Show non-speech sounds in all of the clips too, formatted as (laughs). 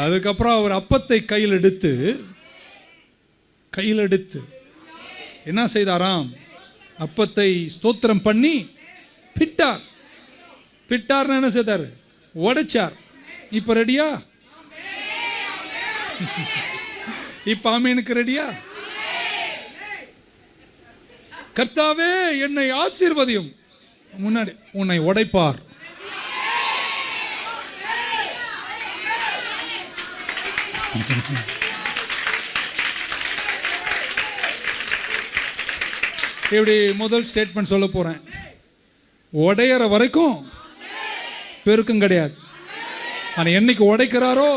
அதுக்கப்புறம் அவர் அப்பத்தை கையில் எடுத்து கையில் எடுத்து என்ன செய்தாராம்? அப்பத்தை ஸ்தோத்திரம் பண்ணி பிட்டார். பிட்டார்னு என்ன செய்தார்? உடைச்சார். இப்போ ரெடியா? இப்போ ஆமீனுக்கு ரெடியா? கர்த்தாவே என்னை ஆசீர்வதியும். முன்னாடி உன்னை உடைப்பார். (laughs) இப்படி முதல் ஸ்டேட்மெண்ட் சொல்ல போகிறேன் உடையிற வரைக்கும் பெருக்கும் கிடையாது. ஆனால் என்னைக்கு உடைக்கிறாரோ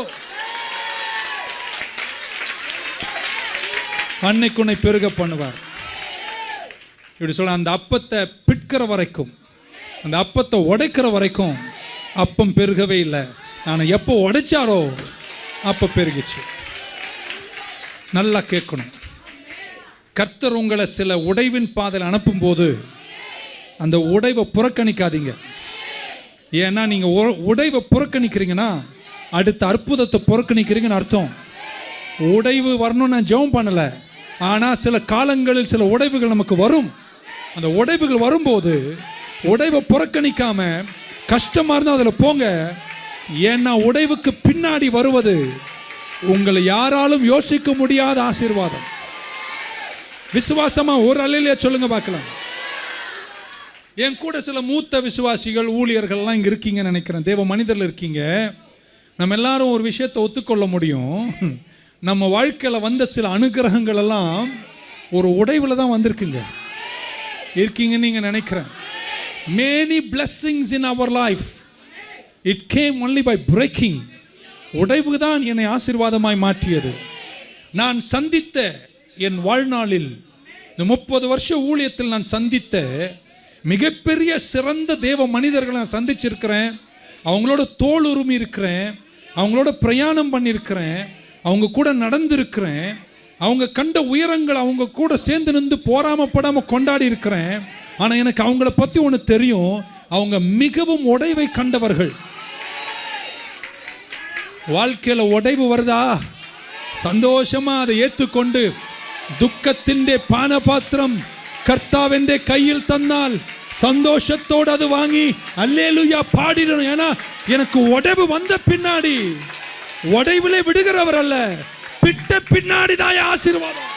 அன்னைக்கு உன்னை பெருக பண்ணுவார். இப்படி சொல்ல அந்த அப்பத்தை பிட்கிற வரைக்கும் அந்த அப்பத்தை உடைக்கிற வரைக்கும் அப்பம் பெருகவே இல்லை. நான் எப்போ உடைச்சாரோ அப்போ பெருகிச்சு. நல்லா கேட்கணும். கர்த்தர் உங்களை சில உடைவின் பாதையில் அனுப்பும்போது அந்த உடைவை புறக்கணிக்காதீங்க. ஏன்னா நீங்கள் உ- உடைவை புறக்கணிக்கிறீங்கன்னா அடுத்த அற்புதத்தை புறக்கணிக்கிறீங்கன்னு அர்த்தம். உடைவு வரணும்னு நான் ஜெபம் பண்ணலை. ஆனால் சில காலங்களில் சில உடைவுகள் நமக்கு வரும். அந்த உடைவுகள் வரும்போது உடைவை புறக்கணிக்காமல் கஷ்டமாக இருந்தால் அதில் போங்க. ஏன்னா உடைவுக்கு பின்னாடி வருவது உங்களை யாராலும் யோசிக்க முடியாத ஆசீர்வாதம். விசுவாசமா ஒரு அலையிலே சொல்லுங்க பார்க்கலாம். என் கூட சில மூத்த விசுவாசிகள் ஊழியர்கள்லாம் இங்கே இருக்கீங்கன்னு நினைக்கிறேன். தேவ மனிதர்கள் இருக்கீங்க. நம்ம எல்லாரும் ஒரு விஷயத்தை ஒத்துக்கொள்ள முடியும். நம்ம வாழ்க்கையில் வந்த சில அனுகிரகங்கள் எல்லாம் ஒரு உடைவில் தான் வந்திருக்குங்க. இருக்கீங்கன்னு நீங்கள் நினைக்கிறேன். Many blessings in our life it came only by breaking உடைவு தான் என்னை ஆசீர்வாதமாய் மாற்றியது. நான் சந்தித்த என் வாழ்நாளில் இந்த முப்பது வருஷ ஊழியத்தில் நான் சந்தித்த மிகப்பெரிய சிறந்த தேவ மனிதர்களை நான் சந்திச்சிருக்கிறேன். அவங்களோட தோல் உரிமை இருக்கிறேன். அவங்களோட பிரயாணம் பண்ணியிருக்கிறேன். அவங்க கூட நடந்திருக்கிறேன். அவங்க கண்ட உயரங்கள் அவங்க கூட சேர்ந்து நின்று போராமப்படாமல் கொண்டாடி இருக்கிறேன். ஆனால் எனக்கு அவங்கள பற்றி ஒன்று தெரியும். அவங்க மிகவும் உடைவை கண்டவர்கள். வாழ்க்கையில் உடைவு வருதா? சந்தோஷமா அதை ஏற்றுக்கொண்டு துக்கத்திൻ്റെ பானபாத்திரம் கர்த்தாவெண்டே கையில் தந்தால் சந்தோஷத்தோடு அது வாங்கி அல்லே அல்லேலுயா பாடிடணும். ஏன்னா எனக்கு உடைவு வந்த பின்னாடி உடைவிலே விடுகிறவர் அல்ல. பிட்ட பின்னாடி நான் ஆசீர்வாதம்.